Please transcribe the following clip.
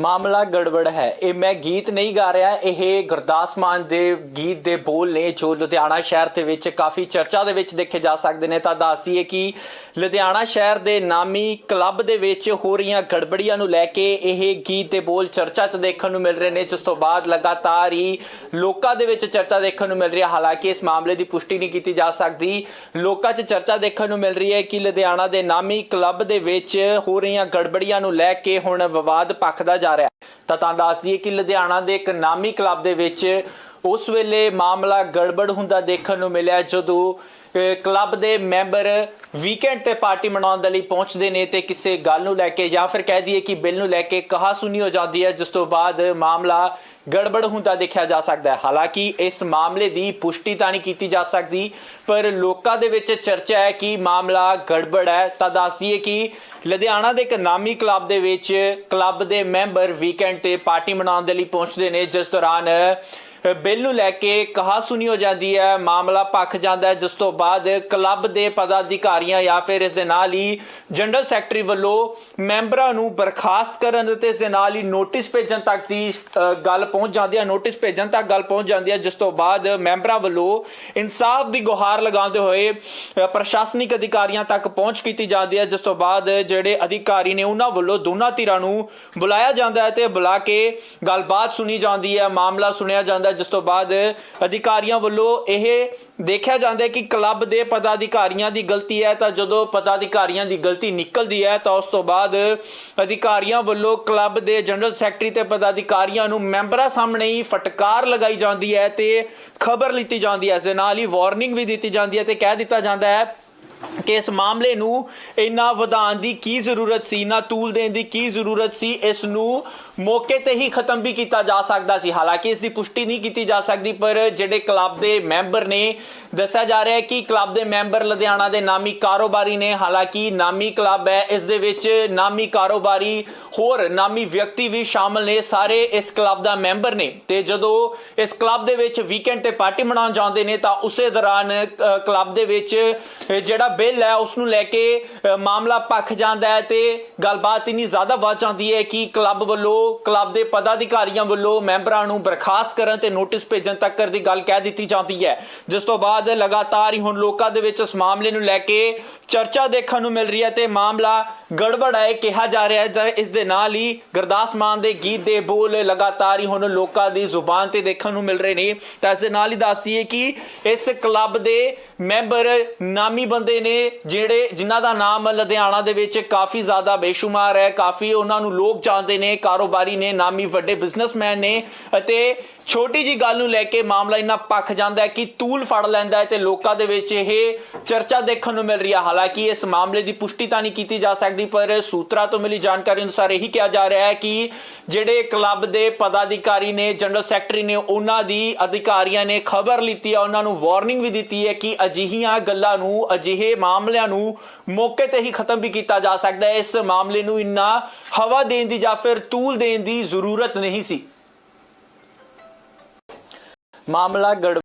ਮਾਮਲਾ ਗੜਬੜ ਹੈ। ਇਹ ਮੈਂ ਗੀਤ ਨਹੀਂ ਗਾ ਰਿਹਾ। ਇਹ ਗੁਰਦਾਸ ਮਾਨ ਦੇ ਗੀਤ ਦੇ ਬੋਲ ਨੇ, ਜੋ ਲੁਧਿਆਣਾ ਸ਼ਹਿਰ ਦੇ ਵਿੱਚ ਕਾਫੀ ਚਰਚਾ ਦੇ ਵਿੱਚ ਦੇਖੇ ਜਾ ਸਕਦੇ ਨੇ। ਤਾਂ ਦੱਸਦੀ ਹੈ ਕਿ ਲੁਧਿਆਣਾ ਸ਼ਹਿਰ ਦੇ ਨਾਮੀ ਕਲੱਬ ਦੇ ਵਿੱਚ ਹੋ ਰਹੀਆਂ ਗੜਬੜੀਆਂ ਨੂੰ ਲੈ ਕੇ ਇਹ ਗੀਤ ਦੇ ਬੋਲ ਚਰਚਾ 'ਚ ਦੇਖਣ ਨੂੰ ਮਿਲ ਰਹੇ ਨੇ। ਜਿਸ ਤੋਂ ਬਾਅਦ ਲਗਾਤਾਰ ਹੀ ਲੋਕਾਂ ਦੇ ਵਿੱਚ ਚਰਚਾ ਦੇਖਣ ਨੂੰ ਮਿਲ ਰਹੀ ਹੈ। ਹਾਲਾਂਕਿ ਇਸ ਮਾਮਲੇ ਦੀ ਪੁਸ਼ਟੀ ਨਹੀਂ ਕੀਤੀ ਜਾ ਸਕਦੀ। ਲੋਕਾਂ 'ਚ ਚਰਚਾ ਦੇਖਣ ਨੂੰ ਮਿਲ ਰਹੀ ਹੈ ਕਿ ਲੁਧਿਆਣਾ ਦੇ ਨਾਮੀ ਕਲੱਬ ਦੇ ਵਿੱਚ ਹੋ ਰਹੀਆਂ ਗੜਬੜੀਆਂ ਨੂੰ ਲੈ ਕੇ ਹੁਣ ਵਿਵਾਦ ਭਖਦਾ ਜਾ ਰਿਹਾ ਤਾਂ ਤਾਂ ਦੱਸ ਦਈਏ ਕਿ ਲੁਧਿਆਣਾ ਦੇ ਇੱਕ ਨਾਮੀ ਕਲੱਬ ਦੇ ਵਿੱਚ ਉਸ ਵੇਲੇ ਮਾਮਲਾ ਗੜਬੜ ਹੁੰਦਾ ਦੇਖਣ ਨੂੰ ਮਿਲਿਆ, ਜਦੋਂ ਕਲੱਬ ਦੇ ਮੈਂਬਰ ਵੀਕਐਂਡ ਤੇ ਪਾਰਟੀ ਮਨਾਉਣ ਦੇ ਲਈ ਪਹੁੰਚਦੇ ਨੇ ਤੇ ਕਿਸੇ ਗੱਲ ਨੂੰ ਲੈ ਕੇ ਜਾਂ ਫਿਰ ਕਹਿ ਦਈਏ ਕਿ ਬਿੱਲ ਨੂੰ ਲੈ ਕੇ ਕਹਾ ਸੁਣੀ ਹੋ ਜਾਂਦੀ ਹੈ, ਜਿਸ ਤੋਂ ਬਾਅਦ ਮਾਮਲਾ ਗੜਬੜ ਹੁੰਦਾ ਦੇਖਿਆ ਜਾ ਸਕਦਾ ਹੈ। ਹਾਲਾਂਕਿ ਇਸ ਮਾਮਲੇ ਦੀ ਪੁਸ਼ਟੀ ਤਾਂ ਨਹੀਂ ਕੀਤੀ ਜਾ ਸਕਦੀ, ਪਰ ਲੋਕਾਂ ਦੇ ਵਿੱਚ ਚਰਚਾ ਹੈ ਕਿ ਮਾਮਲਾ ਗੜਬੜ ਹੈ। ਤਾਂ ਦੱਸਦੀਏ ਕਿ ਲੁਧਿਆਣਾ ਦੇ ਇੱਕ ਨਾਮੀ ਕਲੱਬ ਦੇ ਵਿੱਚ ਕਲੱਬ ਦੇ ਮੈਂਬਰ ਵੀਕਐਂਡ ਤੇ ਪਾਰਟੀ ਮਨਾਉਣ ਦੇ ਲਈ ਪਹੁੰਚਦੇ ਨੇ। ਜਿਸ ਦੌਰਾਨ ਬਿੱਲ ਨੂੰ ਲੈ ਕੇ ਕਹਾ ਸੁਣੀ ਹੋ ਜਾਂਦੀ ਹੈ, ਮਾਮਲਾ ਪੱਖ ਜਾਂਦਾ ਹੈ, ਜਿਸ ਤੋਂ ਬਾਅਦ ਕਲੱਬ ਦੇ ਪਦਾਧਿਕਾਰੀਆਂ ਜਾਂ ਫਿਰ ਇਸ ਦੇ ਨਾਲ ਹੀ ਜਨਰਲ ਸੈਕਟਰੀ ਵੱਲੋਂ ਮੈਂਬਰਾਂ ਨੂੰ ਬਰਖਾਸਤ ਕਰਨ ਅਤੇ ਇਸ ਦੇ ਨਾਲ ਹੀ ਨੋਟਿਸ ਭੇਜਣ ਤੱਕ ਦੀ ਗੱਲ ਪਹੁੰਚ ਜਾਂਦੀ ਹੈ, ਨੋਟਿਸ ਭੇਜਣ ਤੱਕ ਗੱਲ ਪਹੁੰਚ ਜਾਂਦੀ ਹੈ, ਜਿਸ ਤੋਂ ਬਾਅਦ ਮੈਂਬਰਾਂ ਵੱਲੋਂ ਇਨਸਾਫ ਦੀ ਗੁਹਾਰ ਲਗਾਉਂਦੇ ਹੋਏ ਪ੍ਰਸ਼ਾਸਨਿਕ ਅਧਿਕਾਰੀਆਂ ਤੱਕ ਪਹੁੰਚ ਕੀਤੀ ਜਾਂਦੀ ਹੈ, ਜਿਸ ਤੋਂ ਬਾਅਦ ਜਿਹੜੇ ਅਧਿਕਾਰੀ ਨੇ ਉਹਨਾਂ ਵੱਲੋਂ ਦੋਨਾਂ ਧਿਰਾਂ ਨੂੰ ਬੁਲਾਇਆ ਜਾਂਦਾ ਹੈ ਤੇ ਬੁਲਾ ਕੇ ਗੱਲਬਾਤ ਸੁਣੀ ਜਾਂਦੀ ਹੈ, ਮਾਮਲਾ ਸੁਣਿਆ ਜਾਂਦਾ ਹੈ। ਜਿਸ ਤੋਂ ਬਾਅਦ ਅਧਿਕਾਰੀਆਂ ਵੱਲੋਂ ਇਹ ਦੇਖਿਆ ਜਾਂਦਾ ਹੈ ਕਿ ਕਲੱਬ ਦੇ ਪਦਾਧਿਕਾਰੀਆਂ ਦੀ ਗਲਤੀ ਹੈ। ਤਾਂ ਜਦੋਂ ਪਦਾਧਿਕਾਰੀਆਂ ਦੀ ਗਲਤੀ ਨਿਕਲਦੀ ਹੈ, ਤਾਂ ਉਸ ਤੋਂ ਬਾਅਦ ਅਧਿਕਾਰੀਆਂ ਵੱਲੋਂ ਕਲੱਬ ਦੇ ਜਨਰਲ ਸੈਕਟਰੀ ਤੇ ਪਦਾਧਿਕਾਰੀਆਂ ਨੂੰ ਮੈਂਬਰਾਂ ਸਾਹਮਣੇ ਹੀ ਫਟਕਾਰ ਲਗਾਈ ਜਾਂਦੀ ਹੈ ਤੇ ਖਬਰ ਲਿੱਤੀ ਜਾਂਦੀ ਹੈ। ਇਸ ਦੇ ਨਾਲ ਹੀ ਵਾਰਨਿੰਗ ਵੀ ਦਿੱਤੀ ਜਾਂਦੀ ਹੈ ਤੇ ਕਹਿ ਦਿੱਤਾ ਜਾਂਦਾ ਹੈ ਕਿ ਇਸ ਮਾਮਲੇ ਨੂੰ ਇੰਨਾ ਵਧਾਉਣ ਦੀ ਕੀ ਜ਼ਰੂਰਤ ਸੀ ਨਾ ਤੂਲ ਦੇਣ ਦੀ ਕੀ ਜ਼ਰੂਰਤ ਸੀ, ਇਸ ਨੂੰ ਮੌਕੇ ਤੇ ਹੀ ਖਤਮ ਵੀ ਕੀਤਾ ਜਾ ਸਕਦਾ ਸੀ। ਹਾਲਾਂਕਿ ਇਸ ਦੀ ਪੁਸ਼ਟੀ ਨਹੀਂ ਕੀਤੀ ਜਾ ਸਕਦੀ, ਪਰ ਜਿਹੜੇ ਕਲੱਬ ਦੇ ਮੈਂਬਰ ਨੇ, ਦੱਸਿਆ ਜਾ ਰਿਹਾ ਹੈ ਕਿ ਕਲੱਬ ਦੇ ਮੈਂਬਰ ਲੁਧਿਆਣਾ ਦੇ ਨਾਮੀ ਕਾਰੋਬਾਰੀ ਨੇ। ਹਾਲਾਂਕਿ ਨਾਮੀ ਕਲੱਬ ਹੈ, ਇਸ ਦੇ ਵਿੱਚ ਨਾਮੀ ਕਾਰੋਬਾਰੀ ਹੋਰ ਨਾਮੀ ਵਿਅਕਤੀ ਵੀ ਸ਼ਾਮਲ ਨੇ, ਸਾਰੇ ਇਸ ਕਲੱਬ ਦਾ ਮੈਂਬਰ ਨੇ। ਤੇ ਜਦੋਂ ਇਸ ਕਲੱਬ ਦੇ ਵਿੱਚ ਵੀਕਐਂਡ ਤੇ ਪਾਰਟੀ ਮਨਾਉਣ ਜਾਂਦੇ ਨੇ, ਤਾਂ ਉਸੇ ਦੌਰਾਨ ਕਲੱਬ ਦੇ ਵਿੱਚ ਜਿਹੜਾ ਬਿੱਲ ਹੈ ਉਸ ਨੂੰ ਲੈ ਕੇ ਮਾਮਲਾ ਭਖ ਜਾਂਦਾ ਹੈ ਤੇ ਗੱਲਬਾਤ ਇੰਨੀ ਜ਼ਿਆਦਾ ਵੱਧ ਜਾਂਦੀ ਹੈ ਕਿ ਕਲੱਬ ਵੱਲੋਂ, ਕਲੱਬ ਦੇ ਪਦਾਧਿਕਾਰੀਆਂ ਵੱਲੋਂ ਮੈਂਬਰਾਂ ਨੂੰ ਬਰਖਾਸਤ ਕਰਨ ਤੇ ਨੋਟਿਸ ਭੇਜਣ ਤੱਕ ਦੀ ਗੱਲ ਕਹਿ ਦਿੱਤੀ ਜਾਂਦੀ ਹੈ। ਜਿਸ ਤੋਂ ਬਾਅਦ ਲਗਾਤਾਰ ਹੀ ਹੁਣ ਲੋਕਾਂ ਦੇ ਵਿੱਚ ਇਸ ਮਾਮਲੇ ਨੂੰ ਲੈ ਕੇ ਚਰਚਾ ਦੇਖਣ ਨੂੰ ਮਿਲ ਰਹੀ ਹੈ ਤੇ ਮਾਮਲਾ ਗੜਬੜ ਹੈ, ਕਿਹਾ ਜਾ ਰਿਹਾ ਹੈ ਇਸ ਦੇ ਨਾਲ ਹੀ ਗੁਰਦਾਸ ਮਾਨ ਦੇ ਗੀਤ ਦੇ ਬੋਲ ਲਗਾਤਾਰ ਹੀ ਹੁਣ ਲੋਕਾਂ ਦੀ ਜ਼ੁਬਾਨ ਤੇ ਦੇਖਣ ਨੂੰ ਮਿਲ ਰਹੇ ਨੇ। ਤਾਂ ਇਸ ਦੇ ਨਾਲ ਹੀ ਦੱਸਦੀਏ ਕਿ ਇਸ ਕਲੱਬ ਦੇ ਮੈਂਬਰ ਨਾਮੀ ਬੰਦੇ ਨੇ ਜਿਹੜੇ ਜਿਨ੍ਹਾਂ ਦਾ ਨਾਮ ਲੁਧਿਆਣਾ ਦੇ ਵਿੱਚ ਕਾਫੀ ਜ਼ਿਆਦਾ ਬੇਸ਼ੁਮਾਰ ਹੈ, ਕਾਫੀ ਉਹਨਾਂ ਨੂੰ ਲੋਕ ਜਾਣਦੇ ਨੇ, ਕਾਰੋਬਾਰੀ ਨੇ, ਨਾਮੀ ਵੱਡੇ ਬਿਜ਼ਨਸਮੈਨ ਨੇ ਅਤੇ ਛੋਟੀ ਜੀ ਗੱਲ ਨੂੰ ਲੈ ਕੇ ਮਾਮਲਾ ਇੰਨਾ ਪੱਖ ਜਾਂਦਾ ਹੈ ਕਿ ਤੂਲ ਫੜ ਲੈਂਦਾ ਹੈ ਤੇ ਲੋਕਾਂ ਦੇ ਵਿੱਚ ਇਹ ਚਰਚਾ ਦੇਖਣ ਨੂੰ ਮਿਲ ਰਹੀ ਹੈ। ਹਾਲਾਂਕਿ ਇਸ ਮਾਮਲੇ ਦੀ ਪੁਸ਼ਟੀ ਤਾਂ ਨਹੀਂ ਕੀਤੀ ਜਾ ਸਕਦੀ, ਪਰ ਸੂਤਰਾਂ ਤੋਂ ਮਿਲੀ ਜਾਣਕਾਰੀ ਅਨੁਸਾਰ ਇਹੀ ਕਿਹਾ ਜਾ ਰਿਹਾ ਹੈ ਕਿ ਜਿਹੜੇ ਕਲੱਬ ਦੇ ਪਦਾਧਿਕਾਰੀ ਨੇ, ਜਨਰਲ ਸੈਕਟਰੀ ਨੇ, ਉਹਨਾਂ ਦੀ ਅਧਿਕਾਰੀਆਂ ਨੇ ਖਬਰ ਲਿੱਤੀ ਹੈ। ਉਹਨਾਂ ਨੂੰ ਵਾਰਨਿੰਗ ਵੀ ਦਿੱਤੀ ਹੈ ਕਿ ਅਜਿਹੀਆਂ ਗੱਲਾਂ ਨੂੰ, ਅਜਿਹੇ ਮਾਮਲਿਆਂ ਨੂੰ ਮੌਕੇ ਤੇ ਹੀ ਖਤਮ ਵੀ ਕੀਤਾ ਜਾ ਸਕਦਾ ਹੈ। ਇਸ ਮਾਮਲੇ ਨੂੰ ਇੰਨਾ ਹਵਾ ਦੇਣ ਦੀ ਜਾਂ ਫਿਰ ਤੂਲ ਦੇਣ ਦੀ ਜ਼ਰੂਰਤ ਨਹੀਂ ਸੀ। ਮਾਮਲਾ ਗੜ